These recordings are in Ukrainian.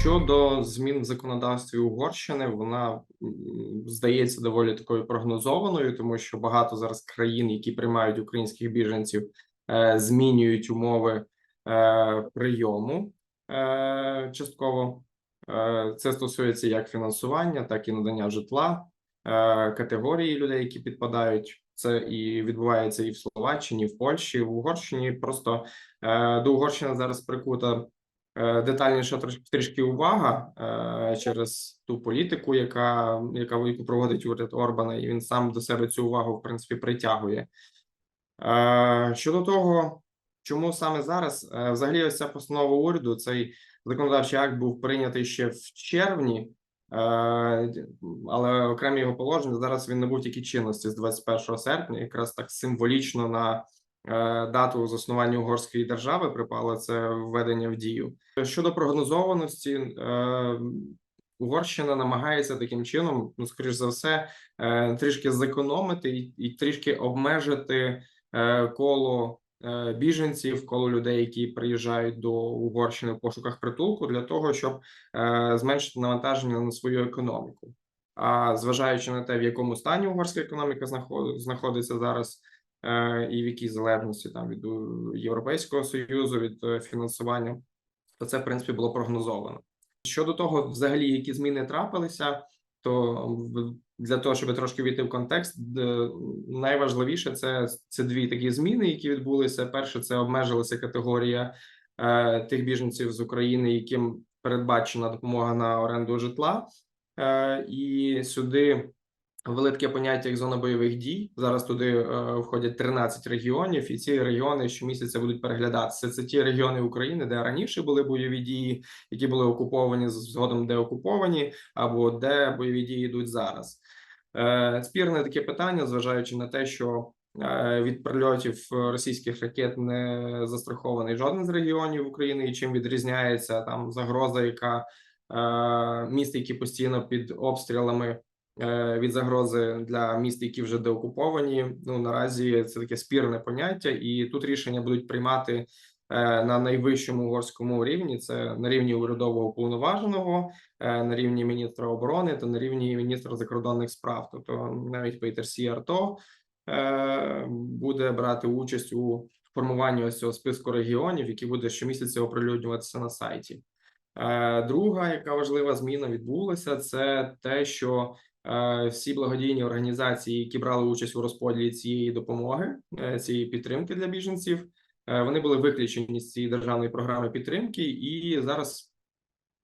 Щодо змін в законодавстві Угорщини, вона здається доволі такою прогнозованою, тому що багато зараз країн, які приймають українських біженців, е, змінюють умови е, прийому е, частково. Це стосується як фінансування, так і надання житла, категорії людей, які підпадають. Це і відбувається і в Словаччині, і в Польщі, в Угорщині. Просто до Угорщини зараз прикута детальніша трош- трішки увага е, через ту політику, яка яка проводить уряд Орбана, і він сам до себе цю увагу в принципі притягує. Е, Щодо того, чому саме зараз, Е, взагалі, ось ця постанова уряду, цей законодавчий акт був прийнятий ще в червні, е, але окремі його положення зараз він набув тільки чинності з 21 серпня, якраз так символічно на е, дату заснування угорської держави припало це введення в дію. Щодо прогнозованості, е, Угорщина намагається таким чином, ну скоріш за все, е, трішки зекономити і, трішки обмежити е, коло е, біженців, коло людей, які приїжджають до Угорщини в пошуках притулку, для того, щоб е, зменшити навантаження на свою економіку. А зважаючи на те, в якому стані угорська економіка знаход- знаходиться зараз, е, і в якій залежності там від Європейського союзу від е, фінансування, то це в принципі було прогнозовано. Щодо того, взагалі, які зміни трапилися, то для того, щоб трошки війти в контекст, найважливіше це, це дві такі зміни, які відбулися. Перше, це обмежилася категорія е, тих біженців з України, яким передбачена допомога на оренду житла, е, і сюди ввели таке поняття як зона бойових дій. Зараз туди е, входять 13 регіонів, і ці регіони щомісяця будуть переглядатися. Це ті регіони України, де раніше були бойові дії, які були окуповані згодом деокуповані, або де бойові дії йдуть зараз. Е, Спірне таке питання, зважаючи на те, що е, від прильотів російських ракет не застрахований жоден з регіонів України, і чим відрізняється там загроза, яка міст, які постійно під обстрілами від загрози для міст, які вже деокуповані. Ну наразі це таке спірне поняття, і тут рішення будуть приймати е, на найвищому угорському рівні. Це на рівні урядового уповноваженого, е, на рівні міністра оборони та на рівні міністра закордонних справ. Тобто навіть Петер Сіарто е, буде брати участь у формуванні ось цього списку регіонів, які буде щомісяця оприлюднюватися на сайті. Е, Друга, яка важлива зміна відбулася, це те, що е, всі благодійні організації, які брали участь у розподілі цієї допомоги, е, цієї підтримки для біженців, е, вони були виключені з цієї державної програми підтримки, і зараз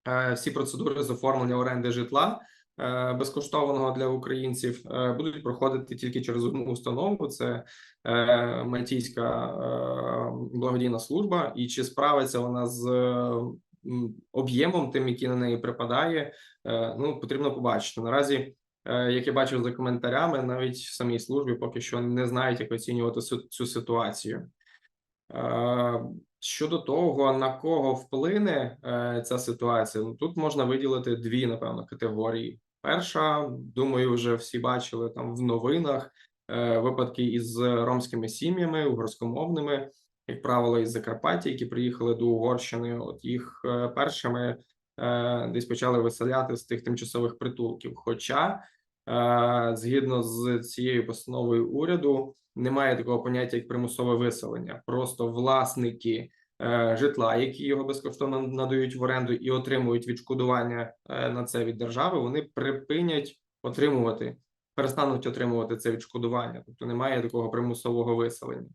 е, всі процедури з оформлення оренди житла е, безкоштовного для українців е, будуть проходити тільки через одну установу. Це е, Мальтійська е, благодійна служба, і чи справиться вона з е, об'ємом, тим, який на неї припадає, е, ну потрібно побачити. Наразі, е, як я бачив за коментарями, навіть в самій службі поки що не знають, як оцінювати цю, ситуацію. Е, Щодо того, на кого вплине е, ця ситуація, ну тут можна виділити дві, напевно, категорії. Перша, думаю, вже всі бачили там в новинах е, випадки із ромськими сім'ями, угорськомовними, як правило, із Закарпаття, які приїхали до Угорщини. От їх е, першими е, десь почали виселяти з тих тимчасових притулків. Хоча, е, згідно з цією постановою уряду, немає такого поняття як примусове виселення. Просто власники е, житла, які його безкоштовно надають в оренду і отримують відшкодування е, на це від держави, вони припинять отримувати, перестануть отримувати це відшкодування. Тобто немає такого примусового виселення.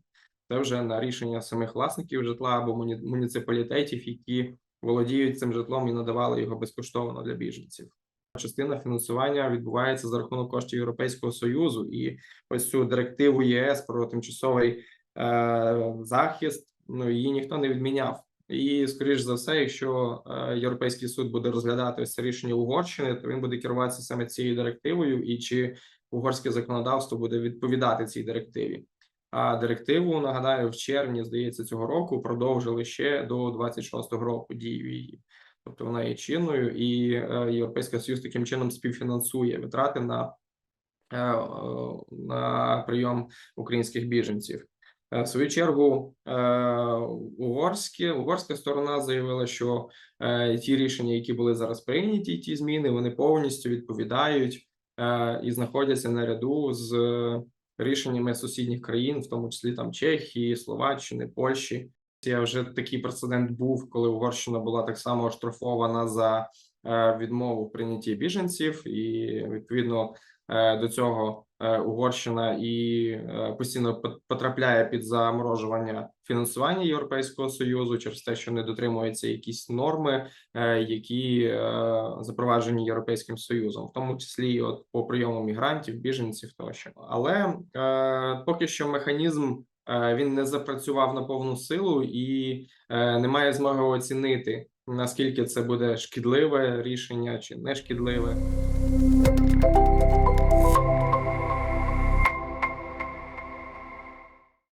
Це вже на рішення самих власників житла або муні- муніципалітетів, які володіють цим житлом і надавали його безкоштовно для біженців. Частина фінансування відбувається за рахунок коштів Європейського союзу, і ось цю директиву ЄС про тимчасовий е, захист. Ну її ніхто не відміняв. І скоріш за все, якщо е, європейський суд буде розглядати ось це рішення Угорщини, то він буде керуватися саме цією директивою, і чи угорське законодавство буде відповідати цій директиві. А директиву нагадаю, в червні здається цього року продовжили ще до 26-го року дію її. Тобто вона є чинною, і е, Європейський Союз таким чином співфінансує витрати на, е, е, на прийом українських біженців. В свою чергу, угорське, угорська сторона заявила, що ті рішення, які були зараз прийняті, ті зміни, вони повністю відповідають і знаходяться наряду з рішеннями сусідніх країн, в тому числі там Чехії, Словаччини, Польщі. Я вже такий прецедент був, коли Угорщина була так само оштрафована за е, відмову в прийнятті біженців, і відповідно е, до цього е, Угорщина і постійно пот- потрапляє під заморожування фінансування Європейського союзу через те, що не дотримуються якісь норми, які запроваджені Європейським Союзом, в тому числі і от по прийому мігрантів, біженців тощо. Але поки що механізм він не запрацював на повну силу і е, немає змоги оцінити наскільки це буде шкідливе рішення чи не шкідливе.